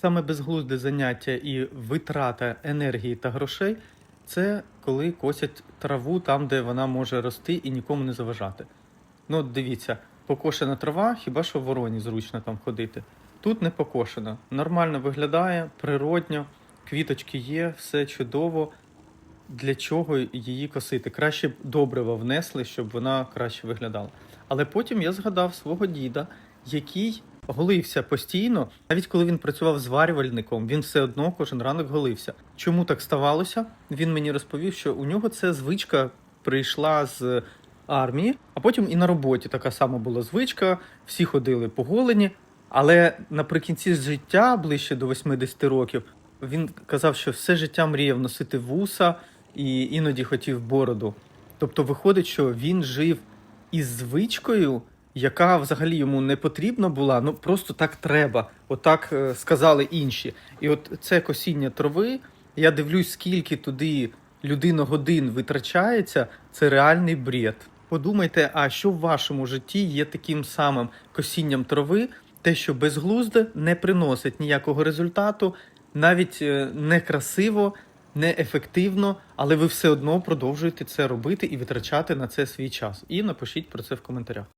Саме безглузде заняття і витрата енергії та грошей це коли косять траву там, де вона може рости і нікому не заважати. Ну, от дивіться, покошена трава, хіба що вороні зручно там ходити. Тут не покошена. Нормально виглядає, природньо, квіточки є, все чудово. Для чого її косити? Краще б добрива внесли, щоб вона краще виглядала. Але потім я згадав свого діда, який голився постійно, навіть коли він працював зварювальником, він все одно кожен ранок голився. Чому так ставалося? Він мені розповів, що у нього це звичка прийшла з армії, а потім і на роботі така сама була звичка, всі ходили поголені. Але наприкінці життя, ближче до 80 років, він казав, що все життя мріяв носити вуса і іноді хотів бороду. Тобто виходить, що він жив із звичкою, яка взагалі йому не потрібна була, ну просто так треба. Отак е, сказали інші. І от це косіння трави, я дивлюсь, скільки туди людина-годин витрачається, це реальний бред. Подумайте, а що в вашому житті є таким самим косінням трави, те, що безглузде не приносить ніякого результату, навіть е, не красиво, не ефективно, але ви все одно продовжуєте це робити і витрачати на це свій час. І напишіть про це в коментарях.